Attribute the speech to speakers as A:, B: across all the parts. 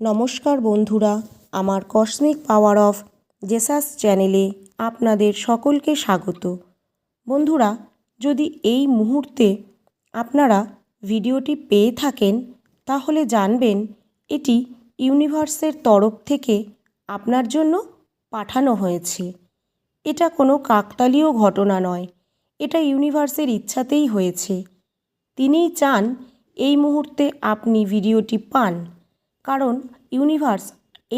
A: নমস্কার বন্ধুরা, আমার কসমিক পাওয়ার অফ জেসাস চ্যানেলে আপনাদের সকলকে স্বাগত। বন্ধুরা, যদি এই মুহূর্তে আপনারা ভিডিওটি পেয়ে থাকেন, তাহলে জানবেন এটি ইউনিভার্সের তরফ থেকে আপনার জন্য পাঠানো হয়েছে। এটা কোনো কাকতালীয় ঘটনা নয়, এটা ইউনিভার্সের ইচ্ছাতেই হয়েছে। তিনিই চান এই মুহূর্তে আপনি ভিডিওটি পান। কারণ ইউনিভার্স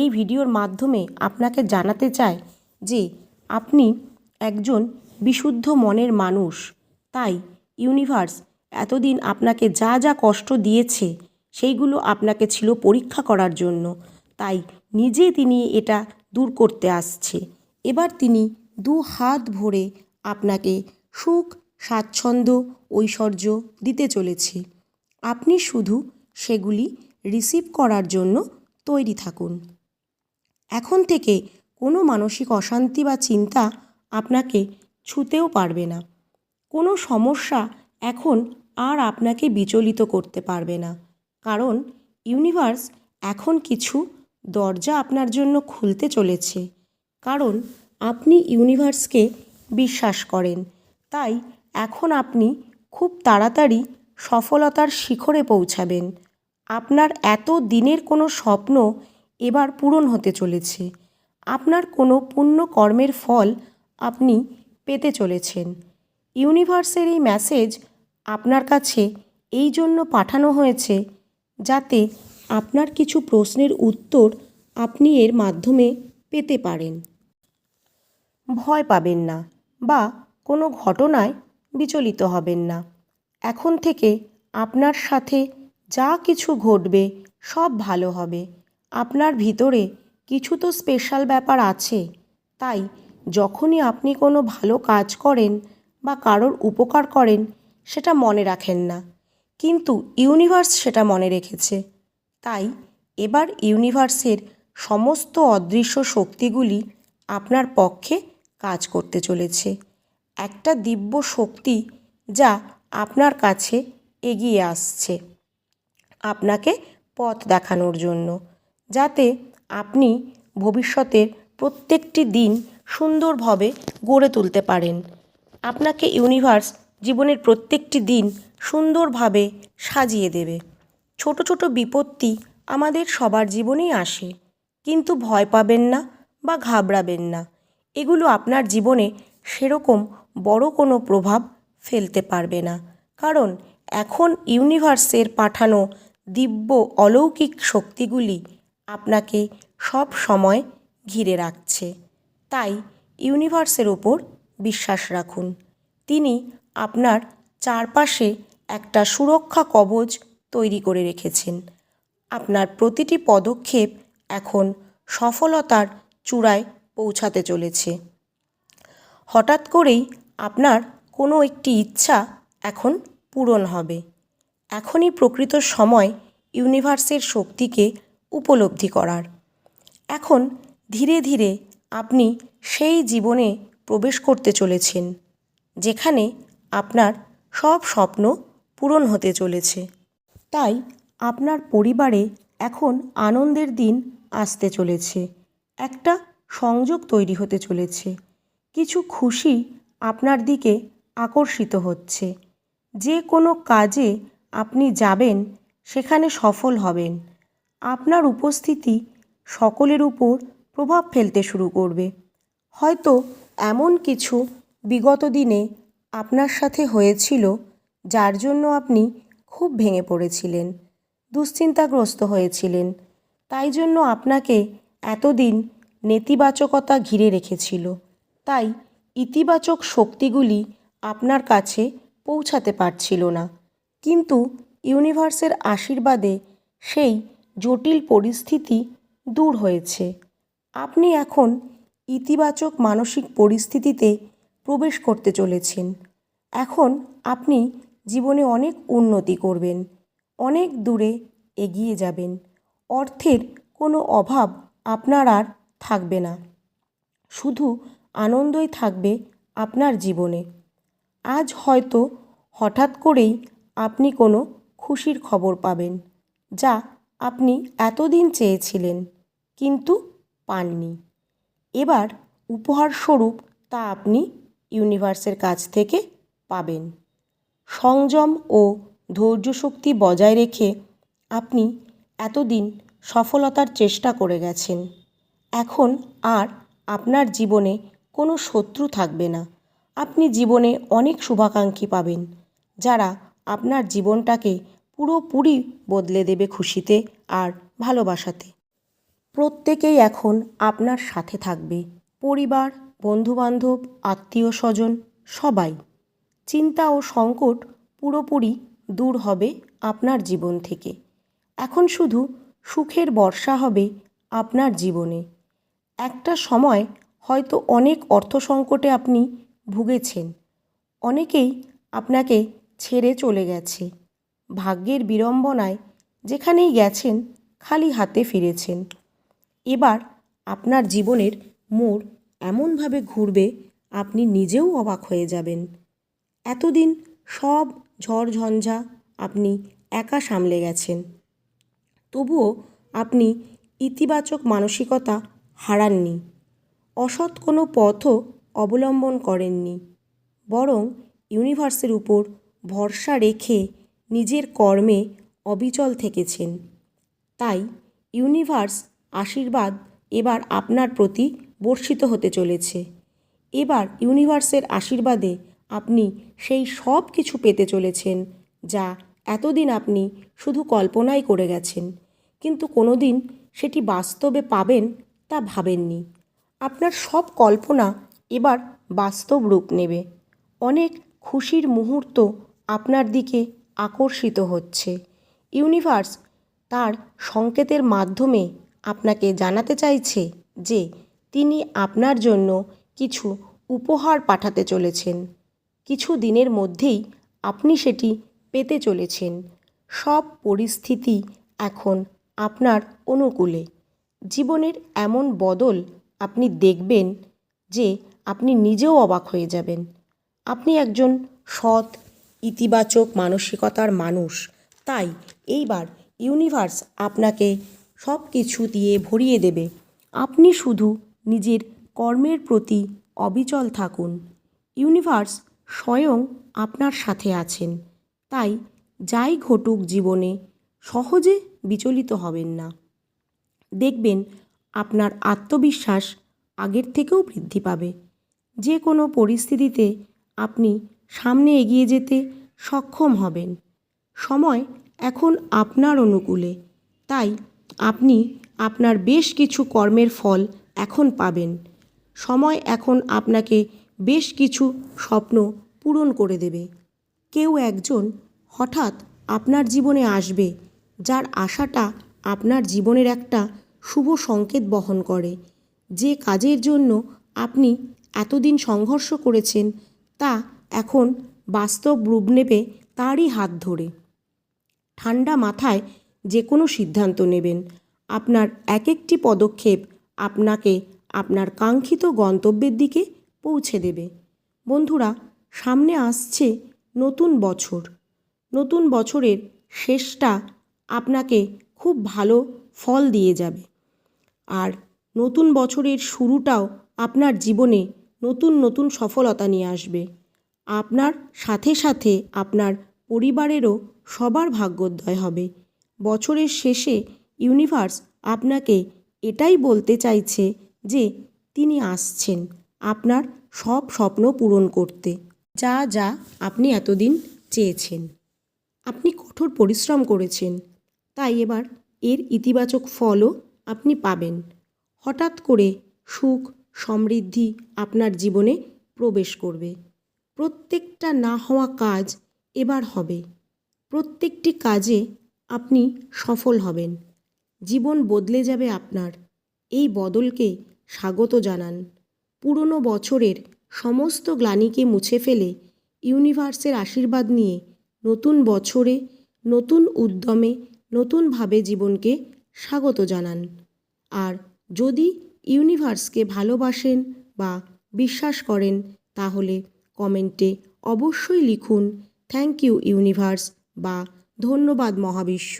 A: এই ভিডিওর মাধ্যমে আপনাকে জানাতে চায় যে আপনি একজন বিশুদ্ধ মনের মানুষ। তাই ইউনিভার্স এতদিন আপনাকে যা যা কষ্ট দিয়েছে, সেইগুলো আপনাকে ছিল পরীক্ষা করার জন্য। তাই নিজে তিনি এটা দূর করতে আসছে। এবার তিনি দু হাত ভরে আপনাকে সুখ, স্বাচ্ছন্দ্য, ঐশ্বর্য দিতে চলেছে। আপনি শুধু সেগুলি রিসিভ করার জন্য তৈরি থাকুন। এখন থেকে কোনো মানসিক অশান্তি বা চিন্তা আপনাকে ছুঁতেও পারবে না। কোনো সমস্যা এখন আর আপনাকে বিচলিত করতে পারবে না। কারণ ইউনিভার্স এখন কিছু দরজা আপনার জন্য খুলতে চলেছে। কারণ আপনি ইউনিভার্সকে বিশ্বাস করেন। তাই এখন আপনি খুব তাড়াতাড়ি সফলতার শিখরে পৌঁছাবেন। আপনার এত দিনের কোনো স্বপ্ন এবার পূরণ হতে চলেছে। আপনার কোনো পুণ্য কর্মের ফল আপনি পেতে চলেছেন। ইউনিভার্সের এই মেসেজ আপনার কাছে এই জন্য পাঠানো হয়েছে যাতে আপনার কিছু প্রশ্নের উত্তর আপনি এর মাধ্যমে পেতে পারেন। ভয় পাবেন না বা কোনো ঘটনায় বিচলিত হবেন না। এখন থেকে আপনার সাথে যা কিছু ঘটবে, সব ভালো হবে। আপনার ভিতরে কিছু তো স্পেশাল ব্যাপার আছে। তাই, যখনই আপনি কোনো ভালো কাজ করেন বা কারোর উপকার করেন, সেটা মনে রাখেন না। কিন্তু ইউনিভার্স সেটা মনে রেখেছে। তাই, এবার ইউনিভার্সের সমস্ত অদৃশ্য শক্তিগুলি আপনার পক্ষে কাজ করতে চলেছে। একটা দিব্য শক্তি যা আপনার কাছে এগিয়ে আসছে। আপনাকে পথ দেখানোর জন্য। যাতে আপনি ভবিষ্যতের প্রত্যেকটি দিন সুন্দরভাবে গড়ে তুলতে পারেন। আপনাকে ইউনিভার্স জীবনের প্রত্যেকটি দিন সুন্দরভাবে সাজিয়ে দেবে। ছোট ছোট বিপত্তি আমাদের সবার জীবনেই আসে। কিন্তু ভয় পাবেন না বা ঘাবড়াবেন না। এগুলো আপনার জীবনে সেরকম বড় কোনো প্রভাব ফেলতে পারবে না। কারণ এখন ইউনিভার্সের পাঠানো দিব্য অলৌকিক শক্তিগুলি আপনাকে সব সময় ঘিরে রাখছে। তাই ইউনিভার্সের ওপর বিশ্বাস রাখুন। তিনি আপনার চারপাশে একটা সুরক্ষা কবচ তৈরি করে রেখেছেন। আপনার প্রতিটি পদক্ষেপ এখন সফলতার চূড়ায় পৌঁছাতে চলেছে। হঠাৎ করেই আপনার কোনো একটি ইচ্ছা এখন পূরণ হবে। এখনই প্রকৃত সময় ইউনিভার্সের শক্তিকে উপলব্ধি করার। এখন ধীরে ধীরে আপনি সেই জীবনে প্রবেশ করতে চলেছেন, যেখানে আপনার সব স্বপ্ন পূরণ হতে চলেছে। তাই আপনার পরিবারে এখন আনন্দের দিন আসতে চলেছে, একটা সংযোগ তৈরি হতে চলেছে, কিছু খুশি আপনার দিকে আকর্ষিত হচ্ছে। যে কোনো কাজে আপনি যাবেন, সেখানে সফল হবেন। আপনার উপস্থিতি সকলের উপর প্রভাব ফেলতে শুরু করবে। হয়তো এমন কিছু বিগত দিনে আপনার সাথে হয়েছিল, যার জন্য আপনি খুব ভেঙে পড়েছিলেন, দুশ্চিন্তাগ্রস্ত হয়েছিলেন। তাই জন্য আপনাকে এতদিন নেতিবাচকতা ঘিরে রেখেছিল। তাই ইতিবাচক শক্তিগুলি আপনার কাছে পৌঁছাতে পারছিল না। কিন্তু ইউনিভার্সের আশীর্বাদে সেই জটিল পরিস্থিতি দূর হয়েছে। আপনি এখন ইতিবাচক মানসিক পরিস্থিতিতে প্রবেশ করতে চলেছেন। এখন আপনি জীবনে অনেক উন্নতি করবেন, অনেক দূরে এগিয়ে যাবেন। অর্থের কোনো অভাব আপনার আর থাকবে না। শুধু আনন্দই থাকবে আপনার জীবনে। আজ হয়তো হঠাৎ করেই আপনি কোনো খুশির খবর পাবেন, যা আপনি এতদিন চেয়েছিলেন কিন্তু পাননি। এবার উপহারস্বরূপ তা আপনি ইউনিভার্সের কাছ থেকে পাবেন। সংযম ও ধৈর্যশক্তি বজায় রেখে আপনি এতদিন সফলতার চেষ্টা করে গেছেন। এখন আর আপনার জীবনে কোনো শত্রু থাকবে না। আপনি জীবনে অনেক শুভাকাঙ্ক্ষী পাবেন, যারা আপনার জীবনটাকে পুরোপুরি বদলে দেবে খুশিতে আর ভালোবাসাতে। প্রত্যেকেই এখন আপনার সাথে থাকবে। পরিবার, বন্ধুবান্ধব আত্মীয় স্বজন সবাই। চিন্তা ও সংকট পুরোপুরি দূর হবে আপনার জীবন থেকে। এখন শুধু সুখের বর্ষা হবে আপনার জীবনে। একটা সময় হয়তো অনেক অর্থ সংকটে আপনি ভুগেছেন। অনেকেই আপনাকে ছেড়ে চলে গেছে। ভাগ্যের বিড়ম্বনায় যেখানেই গেছেন, খালি হাতে ফিরেছেন। এবার আপনার জীবনের মোড় এমনভাবে ঘুরবে, আপনি নিজেও অবাক হয়ে যাবেন। এতদিন সব ঝড়ঝঞ্ঝা আপনি একা সামলে গেছেন। তবুও আপনি ইতিবাচক মানসিকতা হারাননি। অসৎ কোনো পথও অবলম্বন করেননি। বরং ইউনিভার্সের উপর ভরসা রেখে নিজের কর্মে অবিচল থেকেছেন। তাই ইউনিভার্স আশীর্বাদ এবার আপনার প্রতি বর্ষিত হতে চলেছে। এবার ইউনিভার্সের আশীর্বাদে আপনি সেই সব কিছু পেতে চলেছেন যা এতদিন আপনি শুধু কল্পনাই করে গেছেন। কিন্তু কোনো দিন সেটি বাস্তবে পাবেন তা ভাবেননি। আপনার সব কল্পনা এবার বাস্তব রূপ নেবে। অনেক খুশির মুহূর্ত আপনার দিকে আকর্ষিত হচ্ছে। ইউনিভার্স তার সংকেতের মাধ্যমে আপনাকে জানাতে চাইছে যে তিনি আপনার জন্য কিছু উপহার পাঠাতে চলেছেন। কিছু দিনের মধ্যেই আপনি সেটি পেতে চলেছেন। সব পরিস্থিতি এখন আপনার অনুকূলে। জীবনের এমন বদল আপনি দেখবেন যে আপনি নিজেও অবাক হয়ে যাবেন। আপনি একজন সৎ ইতিবাচক মানসিকতার মানুষ। তাই এইবার ইউনিভার্স আপনাকে সব কিছু দিয়ে ভরিয়ে দেবে। আপনি শুধু নিজের কর্মের প্রতি অবিচল থাকুন। ইউনিভার্স স্বয়ং আপনার সাথে আছেন। তাই যাই ঘটুক জীবনে, সহজে বিচলিত হবেন না। দেখবেন আপনার আত্মবিশ্বাস আগের থেকেও বৃদ্ধি পাবে। যে কোনো পরিস্থিতিতে আপনি সামনে এগিয়ে যেতে সক্ষম হবেন। সময় এখন আপনার অনুকূলে। তাই আপনি আপনার বেশ কিছু কর্মের ফল এখন পাবেন। সময় এখন আপনাকে বেশ কিছু স্বপ্ন পূরণ করে দেবে। কেউ একজন হঠাৎ আপনার জীবনে আসবে, যার আশাটা আপনার জীবনের একটা শুভ সংকেত বহন করে। যে কাজের জন্য আপনি এতদিন সংঘর্ষ করেছেন, তা এখন বাস্তব রূপ নেবে তারই হাত ধরে। ঠান্ডা মাথায় যে কোনো সিদ্ধান্ত নেবেন। আপনার এক একটি পদক্ষেপ আপনাকে আপনার কাঙ্ক্ষিত গন্তব্যের দিকে পৌঁছে দেবে। বন্ধুরা, সামনে আসছে নতুন বছর। নতুন বছরের শেষটা আপনাকে খুব ভালো ফল দিয়ে যাবে। আর নতুন বছরের শুরুটাও আপনার জীবনে নতুন নতুন সফলতা নিয়ে আসবে। আপনার সাথে সাথে আপনার পরিবারেরও সবার ভাগ্যোদয় হবে। বছরের শেষে ইউনিভার্স আপনাকে এটাই বলতে চাইছে যে তিনি আসছেন আপনার সব স্বপ্ন পূরণ করতে। যা যা আপনি এতদিন চেয়েছেন। আপনি কঠোর পরিশ্রম করেছেন। তাই এবার এর ইতিবাচক ফলও আপনি পাবেন। হঠাৎ করে সুখ, সমৃদ্ধি আপনার জীবনে প্রবেশ করবে। প্রত্যেকটা না হওয়া কাজ এবার হবে। প্রত্যেকটি কাজে আপনি সফল হবেন। জীবন বদলে যাবে আপনার। এই বদলকে স্বাগত জানান। পুরনো বছরের সমস্ত গ্লানিকে মুছে ফেলে ইউনিভার্সের আশীর্বাদ নিয়ে নতুন বছরে, নতুন উদ্যমে, নতুনভাবে জীবনকে স্বাগত জানান। আর যদি ইউনিভার্সকে ভালোবাসেন বা বিশ্বাস করেন, তাহলে কমেন্টে অবশ্যই লিখুন থ্যাংক ইউ ইউনিভার্স বা ধন্যবাদ মহাবিশ্ব